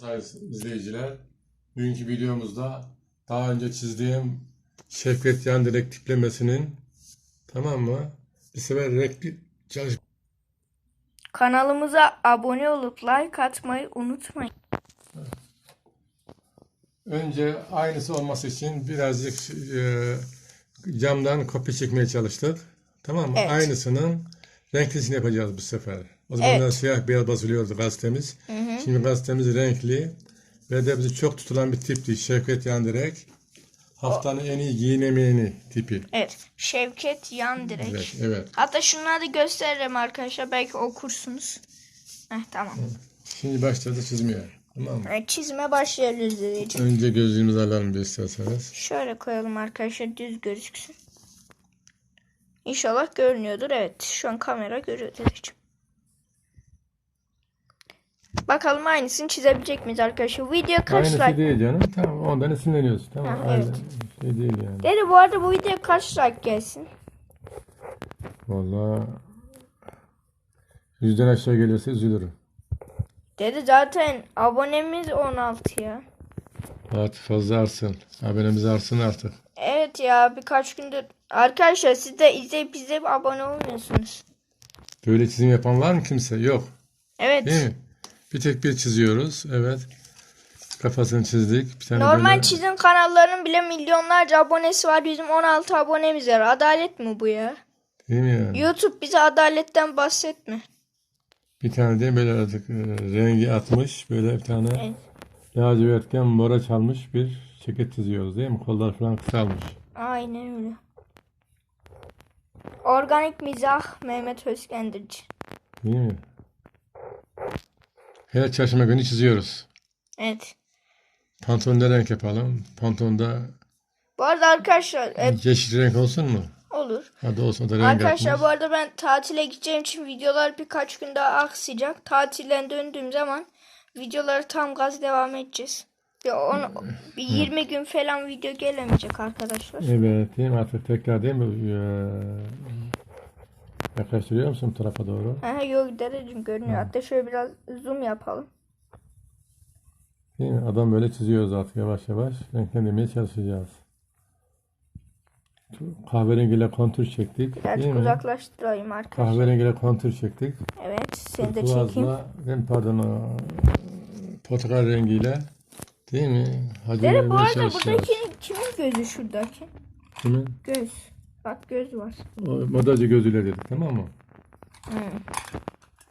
Sayın izleyiciler, bugünkü videomuzda daha önce çizdiğim Şevket Yandirek tiplemesinin tamam mı? Bir sefer renkli çalış Kanalımıza abone olup like atmayı unutmayın. Önce aynısı olması için birazcık e, camdan kopya çekmeye çalıştık. Tamam mı? Evet. Aynısının renklisini yapacağız bu sefer. O zamanlar Evet. siyah beyaz basılıyordu gazetemiz. Şimdi gazetemiz renkli ve de bizi çok tutulan bir tipti. Şevket Yandirek. Haftanın en iyi giyinemeyeni tipi. Evet. Şevket Yandirek. Evet, evet. Hatta şunları da gösteririm arkadaşlar. Belki okursunuz. Heh, tamam. Şimdi başladı çizmeye. Tamam mı? Evet, çizime başlıyoruz dedeciğim. Önce gözlüğümüzü alalım bir isterseniz. Şöyle koyalım arkadaşlar düz gözüksün. İnşallah görünüyordur. Evet. Şu an kamera görüyor dedeciğim. Bakalım aynısını çizebilecek miyiz arkadaşlar? Video kaç Aynısı like? değil canım. Tamam ondan esinleniyoruz. Tamam. Ha, evet. şey değil yani. Dede bu arada bu video kaç like gelsin? Vallahi yüzden aşağı gelirse üzülürüm. Dede zaten abonemiz 16 ya. Artık fazla artsın. Abonemiz artsın artık. Evet ya birkaç gündür. Arkadaşlar siz de izleyip izleyip abone olmuyorsunuz. Böyle çizim yapan var mı kimse? Yok. Evet. Değil mi? Bir tek bir çiziyoruz. Evet. Kafasını çizdik. Bir tane Normal böyle- çizim kanallarının bile milyonlarca abonesi var. Bizim 16 abonemiz var. Adalet mi bu ya? Değil mi yani? YouTube bize adaletten bahsetme. Bir tane de böyle artık e, rengi atmış. Böyle bir tane Evet. lacivertken mora çalmış bir ceket çiziyoruz değil mi? Kollar falan kısalmış. Aynen öyle. Organik mizah Mehmet Özkendirci. Değil mi? Her çarşamba günü çiziyoruz. Evet. Pantolon ne renk yapalım? Pantolonda Bu arada arkadaşlar e, yeşil renk olsun mu? olur. Hadi olsun o da renk Arkadaşlar atmış. bu arada ben tatile gideceğim için videolar birkaç gün daha aksayacak. Tatilden döndüğüm zaman videoları tam gaz devam edeceğiz. Bir, on, bir 20 gün falan video gelemeyecek arkadaşlar. Evet değil mi? Artık tekrar değil mi? Ee, yaklaştırıyor musun tarafa doğru? Aha, yok dedeciğim görünüyor. Hatta şöyle biraz zoom yapalım. Değil mi? Adam böyle çiziyoruz artık yavaş yavaş. Renklendirmeye çalışacağız. Kahverengiyle kontur çektik. Birazcık Değil mi? uzaklaştırayım arkadaşlar. Kahverengiyle kontur çektik. Evet seni de çekeyim. Hem pardon o, portakal rengiyle değil mi? Hacı Dede bu arada buradaki kimin gözü şuradaki? Kimin? Göz. Bak göz var. O modacı gözüyle dedik tamam mı? Hı.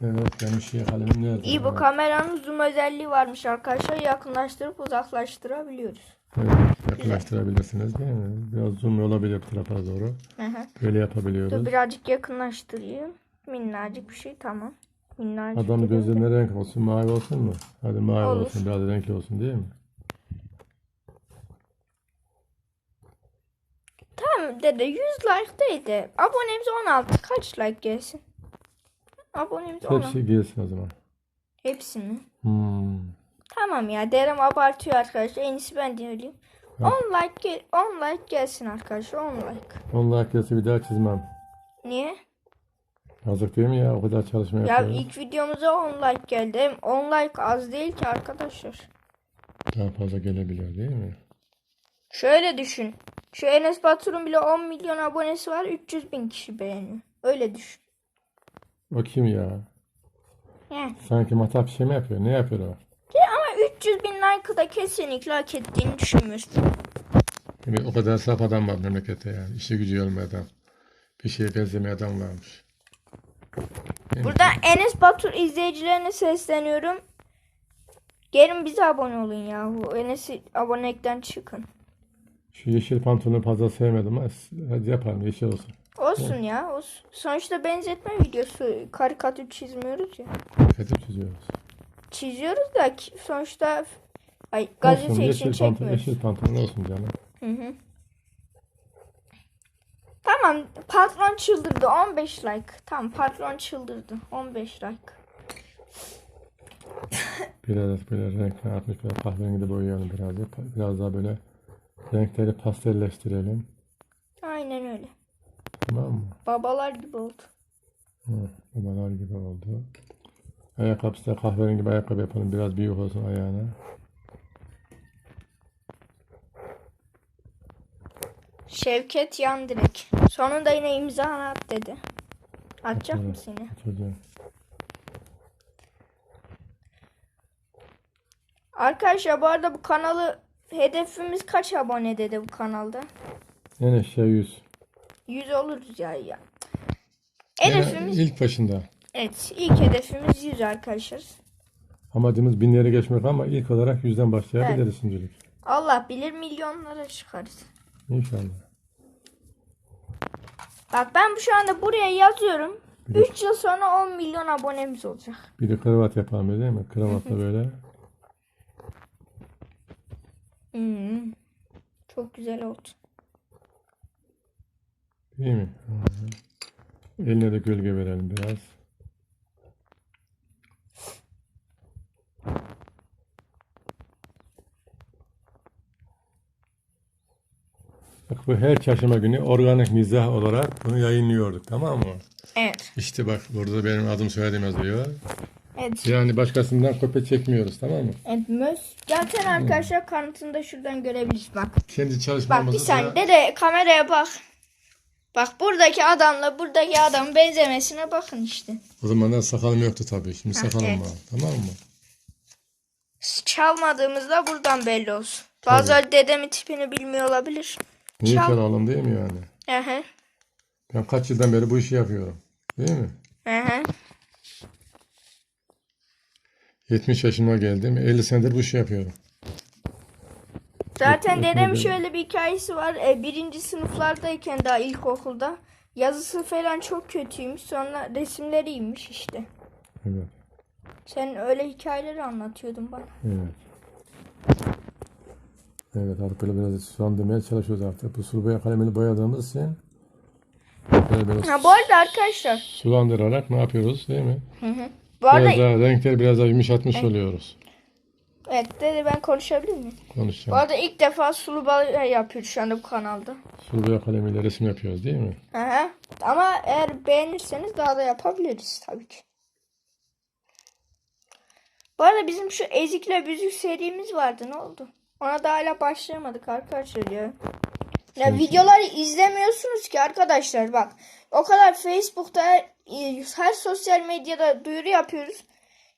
Evet benim şey kalemim nerede? İyi bu kameranın zoom özelliği varmış arkadaşlar. Yakınlaştırıp uzaklaştırabiliyoruz. Evet, yaklaştırabilirsiniz değil mi? Biraz zoom olabilir tarafa doğru. Hı hı. Böyle Dur yapabiliyoruz. birazcık yakınlaştırayım. Minnacık bir şey tamam. Minnacık. Adamın dedim de. gözü ne renk olsun? Mavi olsun mu? Hadi mavi Olur. olsun. Biraz renkli olsun değil mi? Tamam dede 100 like değil de abonemiz 16. Kaç like gelsin? Abonemiz 16. Hepsi gelsin o zaman. Hepsi mi? Hmm. Tamam ya Derem abartıyor arkadaşlar. En iyisi ben de öyleyim. 10 like gel 10 like gelsin arkadaşlar 10 like. Onun gelse bir daha çizmem. Niye? Yazık değil mi ya? O kadar çalışma Ya ilk videomuza 10 like geldi. Hem 10 like az değil ki arkadaşlar. Daha fazla gelebiliyor değil mi? Şöyle düşün. Şu Enes Batur'un bile 10 milyon abonesi var. 300 bin kişi beğeniyor. Öyle düşün. Kim ya? Yani. Sanki matah bir şey mi yapıyor? Ne yapıyor o? Ya Ama 300 bin like'ı da kesinlikle hak ettiğini düşünmüyorsun. Yani o kadar saf adam var memlekette yani. İşi gücü olmayan adam. Bir şeye benzemeyen adam varmış. Burada Enes Batur izleyicilerine sesleniyorum. Gelin bize abone olun yahu. Enes'i abonelikten çıkın. Şu yeşil pantolonu fazla sevmedim ama hadi yapalım yeşil olsun. Olsun ya. Olsun. Sonuçta benzetme videosu. Karikatür çizmiyoruz ya. Kötü çiziyoruz. Çiziyoruz da ki- sonuçta ay Olsun gazete için yeşil pantolon, çekmiyoruz. yeşil pantolon olsun canım. Hı hı. Tamam patron çıldırdı 15 like. Tamam patron çıldırdı 15 like. Biraz böyle renkler atmış böyle kahverengi de boyayalım biraz da. Biraz daha böyle renkleri pastelleştirelim. Aynen öyle. Tamam mı? Babalar gibi oldu. Hı, babalar gibi oldu. Ayakkabısı da kahverengi bir ayakkabı yapalım. Biraz büyük olsun ayağına. Şevket Yandirek. Sonunda yine imzanı at dedi. Atacak Atarım. mısın yine? Arkadaşlar bu arada bu kanalı hedefimiz kaç abone dedi bu kanalda? En aşağı 100. 100 oluruz ya. ya. Hedefimiz ilk başında. evet ilk hedefimiz 100 arkadaşlar. Amacımız binleri geçmek ama ilk olarak yüzden başlayabiliriz şimdilik. Allah bilir milyonlara çıkarız. İnşallah. Bak ben şu anda buraya yazıyorum. 3 yıl sonra 10 milyon abonemiz olacak. Bir de kravat yapalım değil mi? Kravatla böyle. Hmm. Çok güzel oldu. Değil mi? Hı. Eline de gölge verelim biraz. Bak bu her çarşamba günü organik mizah olarak bunu yayınlıyorduk tamam mı? Evet. İşte bak burada benim adım soyadım yazıyor. Evet. Yani başkasından kopya çekmiyoruz tamam mı? Evet. Möz. Zaten arkadaşlar kanıtını da şuradan görebiliriz bak. Kendi Bak çalışmamızı bir da- saniye dede kameraya bak. Bak buradaki adamla buradaki adam benzemesine bakın işte. O zamanlar sakalım yoktu tabii. Şimdi Ha, sakalım evet. var. Tamam mı? Çalmadığımızda buradan belli olsun. Bazıları dedemin tipini bilmiyor olabilir. Niye Çal- çalalım değil mi yani? Hı hı. Ben kaç yıldan beri bu işi yapıyorum. Değil mi? Hı hı. 70 yaşıma geldim. 50 senedir bu işi yapıyorum. Zaten yok, şöyle bir hikayesi var. E, birinci sınıflardayken daha ilkokulda yazısı falan çok kötüymüş. Sonra resimleri iyiymiş işte. Evet. Sen öyle hikayeleri anlatıyordun bana. Evet. Evet artık böyle biraz sulandırmaya çalışıyoruz artık. Bu sulu boya kalemini boyadığımız için böyle biraz Ha bu arada arkadaşlar. sulandırarak ne yapıyoruz değil mi? Bu arada Biraz daha renkleri biraz daha yumuşatmış oluyoruz. evet dede ben konuşabilir miyim? Bu Konuşacağım. arada ilk defa sulu boya yapıyoruz şu anda bu kanalda. Sulu boya kalemiyle resim yapıyoruz değil mi? Hı. Ama eğer beğenirseniz daha da yapabiliriz tabii ki. Bu arada bizim şu ezikle büzük serimiz vardı ne oldu? Ona da hala başlayamadık arkadaşlar ya. Ya videoları izlemiyorsunuz ki arkadaşlar bak. O kadar Facebook'ta her, her sosyal medyada duyuru yapıyoruz.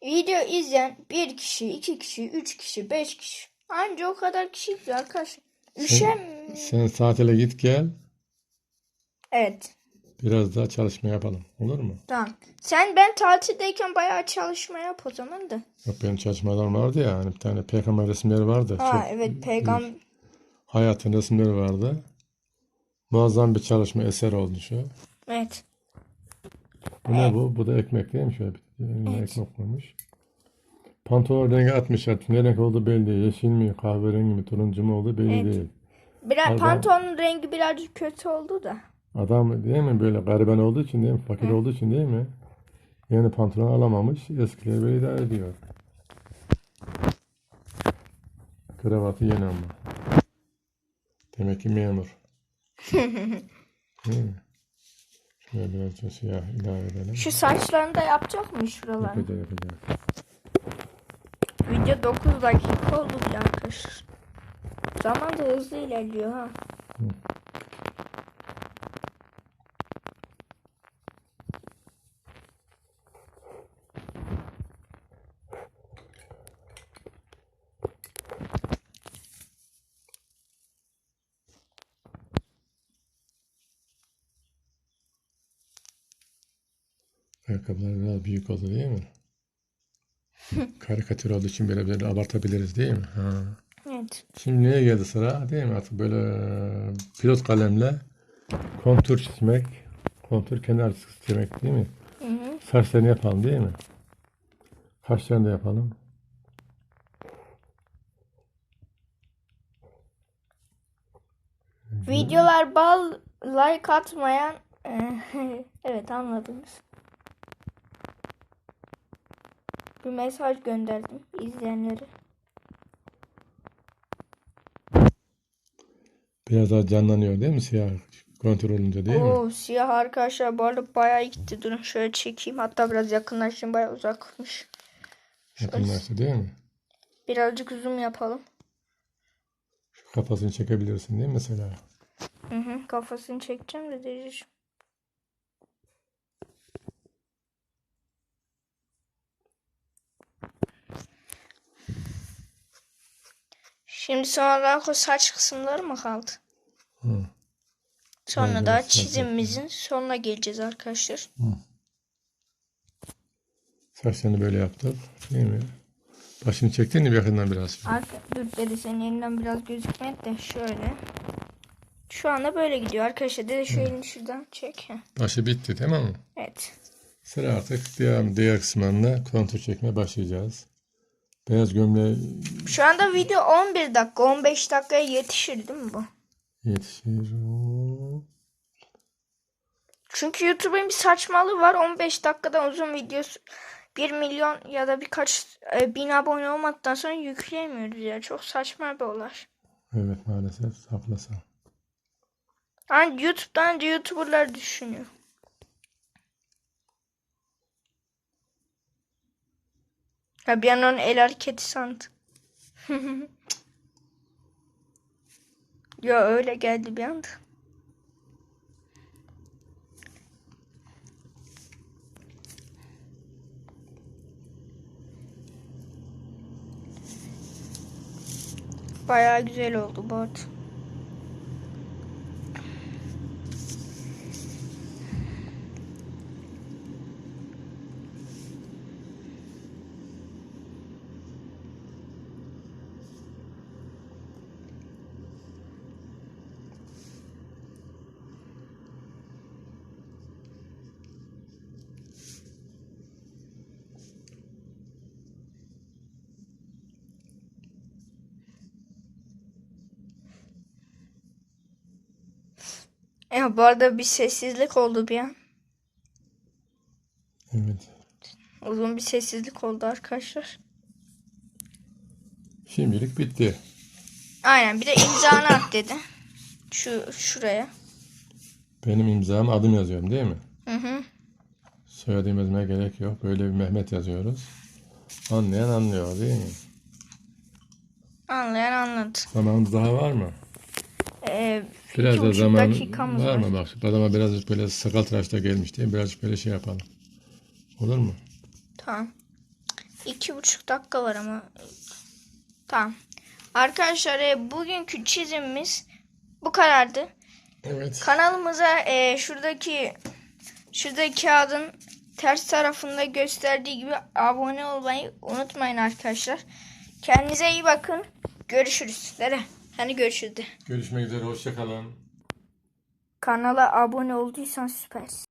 Video izleyen bir kişi, iki kişi, üç kişi, beş kişi. Anca o kadar kişi izliyor arkadaşlar. Üşem. Sen tatile git gel. Evet. Biraz daha çalışma yapalım. Olur mu? Tamam. Sen ben tatildeyken bayağı çalışma yap o zaman da. Yok benim çalışmalarım vardı ya. Hani bir tane peygamber resimleri vardı. Ha Çok evet peygamber. hayatın resimleri vardı. Muazzam bir çalışma eser oldu şu. Evet. Bu ne bu? Bu da ekmek değil mi? Şöyle bir önüne ekmek koymuş. Pantolon rengi atmışlar. Ne renk olduğu belli değil. Yeşil mi, kahverengi mi, turuncu mu olduğu belli Evet. değil. Biraz Adam- pantolonun rengi birazcık kötü oldu da. Adam değil mi böyle gariban olduğu için değil mi? Fakir olduğu için değil mi? Yeni pantolon alamamış. Eskileri böyle idare ediyor. Kravatı yeni ama. Demek ki memur. Değil mi? Biraz da siyah ilave edelim. Şu saçlarını da yapacak mı şuralarını? Yapacağız yapacağız. Video 9 dakika oldu arkadaşlar. Zaman da hızlı ilerliyor ha. Ayakkabılar biraz büyük oldu değil mi? Karikatür olduğu için böyle böyle abartabiliriz değil mi? Ha. Evet. Şimdi neye geldi sıra değil mi? Artık böyle pilot kalemle kontur çizmek, kontur kenar çizmek değil mi? Hı hı. Saçlarını yapalım değil mi? Kaşlarını da yapalım. Videolar bal like atmayan evet anladınız. Bir mesaj gönderdim izleyenlere. Biraz daha canlanıyor değil mi siyah Kontrol olunca değil mi? Oo siyah arkadaşlar bu arada bayağı gitti. Durun şöyle çekeyim. Hatta biraz yakınlaştırayım bayağı uzakmış. Yakınlaştı değil mi? Birazcık zoom yapalım. Şu kafasını çekebilirsin değil mi mesela? Hı hı, kafasını çekeceğim de Deniz. Şimdi son olarak o saç kısımları mı kaldı? Hı. Sonra Evet, da çizimimizin sonuna geleceğiz arkadaşlar. Saçlarını böyle yaptık. Değil mi? Başını çektin mi yakından biraz? Arka, dur dede senin elinden biraz gözükmedi de şöyle. Şu anda böyle gidiyor arkadaşlar. Dede şu elini şuradan çek. Başı bitti tamam mı? Evet. Sıra artık diğer, diğer kısımlarına kontrol çekmeye başlayacağız. Beyaz gömleği Şu anda video 11 dakika 15 dakikaya yetişir değil mi bu? yetişir. Oo. Çünkü YouTube'un bir saçmalığı var. 15 dakikadan uzun videosu 1 milyon ya da birkaç e, bin abone olmadıktan sonra yükleyemiyoruz ya. Çok saçma bir olay. Evet maalesef saklasa. Yani YouTube'dan önce YouTuber'lar düşünüyor. Ha bir an onun el hareketi sandım. ya öyle geldi bir anda. Bayağı güzel oldu bu arada. Ya bu arada bir sessizlik oldu bir an. Evet. Uzun bir sessizlik oldu arkadaşlar. Şimdilik bitti. Aynen bir de imzanı at dedi. Şu şuraya. Benim imzam adım yazıyorum değil mi? Hı hı. Soyadım yazmaya gerek yok. Böyle bir Mehmet yazıyoruz. Anlayan anlıyor değil mi? Anlayan anladı. Zamanımız daha var mı? Ee, Biraz iki da buçuk zaman dakikamız var mı? Bak adama birazcık böyle sakal tıraşta gelmiş diye birazcık böyle şey yapalım. Olur mu? Tamam. İki buçuk dakika var ama. Tamam. Arkadaşlar e, bugünkü çizimimiz bu kadardı. Evet. Kanalımıza e, şuradaki şuradaki kağıdın ters tarafında gösterdiği gibi abone olmayı unutmayın arkadaşlar. Kendinize iyi bakın. Görüşürüz. Dere. Hani görüşürüz. Görüşmek üzere. Hoşçakalın. Kanala abone olduysan süpersin.